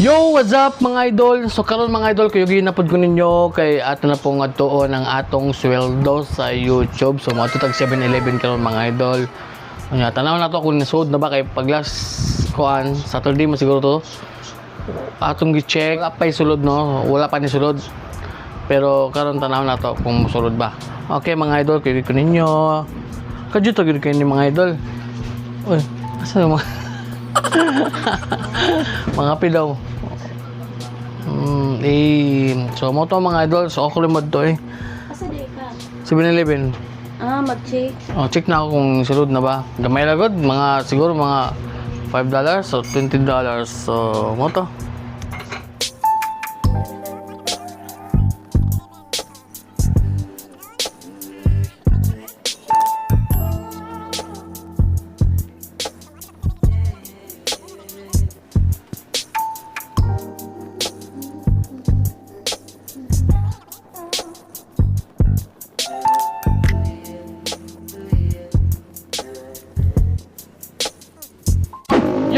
Yo, what's up mga idol? So karon mga idol, kayo ginapod ko ninyo kay ato na pong adtuon ang atong sweldo sa YouTube. So mga tutag 7-Eleven karon mga idol. Anya, tanaw na to kung nasuod na ba kay pag last kuan Saturday mo siguro to. Atong gi-check, wala pa sulod no, wala pa ni sulod. Pero karon tanaw na to kung musulod ba. Okay mga idol, kayo ko ninyo. Kadyo to gid kayo ni mga idol. Uy, asa yung mga pilaw. Mm, eh, so mo to mga idol, so ako limod to eh. Asa di ka? 7-Eleven. Ah, mag-check. Oh, check na ako kung sulod na ba. Gamay lagod, mga siguro mga 5 dollars o 20 dollars. So, mo to.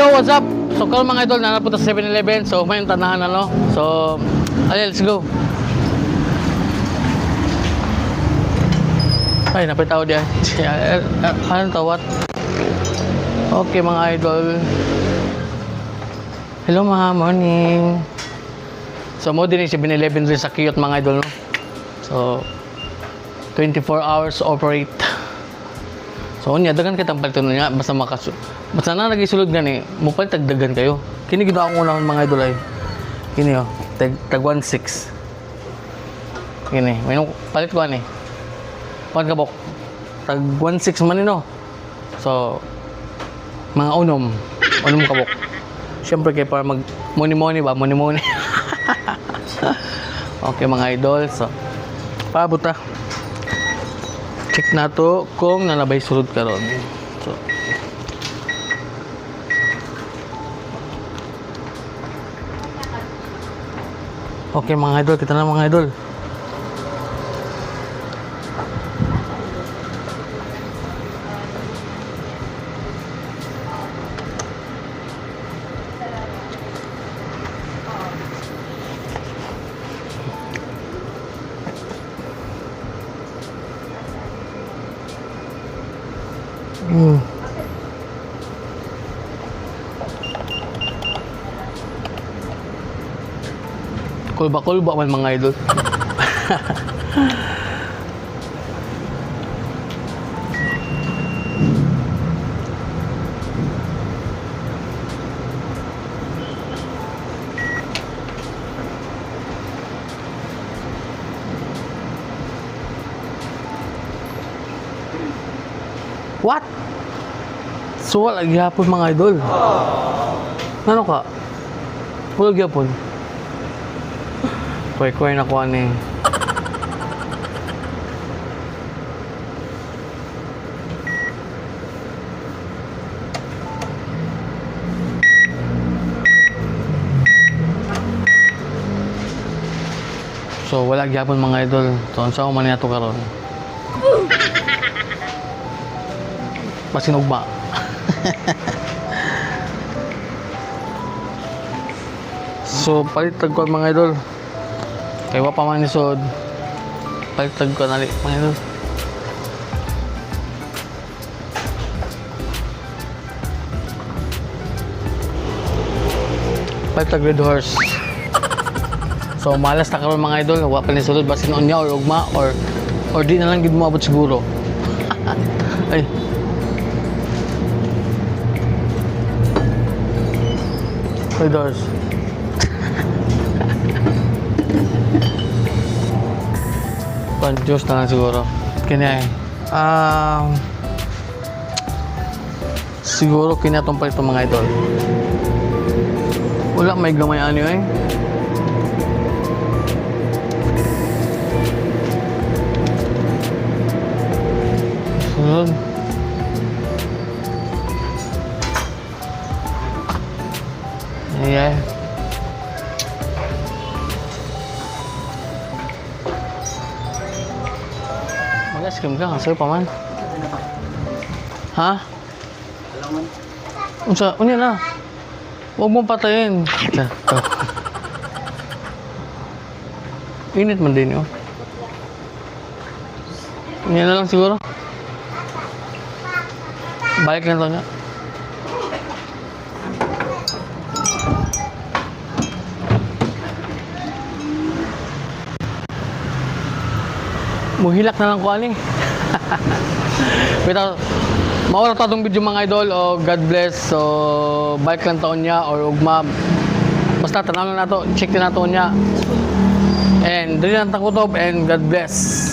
Yo, what's up? So, karon mga idol, nanapunta sa 7-Eleven. So, may tanahan na, no? So, ali, let's go. Ay, napitaw diyan. ano to, what? Okay, mga idol. Hello, mga morning. So, mo din yung 7-Eleven rin sa Kiyot, mga idol, no? So, 24 hours operate. So unya dagan kitang palito niya basta makasu basta na lagi sulod gani mo pa tagdagan kayo. Kini gid ako lang mga idol ay. Kini oh, tag tag 16. Kini, may palit ko ani. Kuan kabok. Tag 16 man no. So mga unom, unom kabok. Siyempre kay para mag money-money ba, money-money. okay mga idol, so pabuta check na to kung nanabay sulod karon. So, Okay mga idol, kita na mga idol. Hmm. Kulba-kulba man mga idol. What? So wala gyapon mga idol. Ano ka? Wala gyapon. Kuy-kuy na ko ani. So wala gyapon mga idol. So unsa man ato karon? Masinugba. So palit tag ko mga idol. Kay pa man ni sod. Palit tag ko nali mga idol. Palit tag red horse. So malas na karon mga idol, wa pa ni sulod basin unya or ugma or or di na lang gid mo abot siguro. Ay, Ay, doors. Pan-Diyos na lang siguro. Kanya eh. Um, siguro pa itong mga idol. Wala, may gamay ano eh. Sunod. Mag-ice cream ka, sa'yo pa man. Ha? Unsa, unya na. Huwag mong patayin. Init man din yun. Yan na lang siguro. Balik lang to niya. Muhilak na lang ko ani. Wait, ah, maura ta tong video mga idol. O God bless. So balik lang taon niya or ugma. Basta tanaw lang nato. Check din nato niya. And dili lang takutob and God bless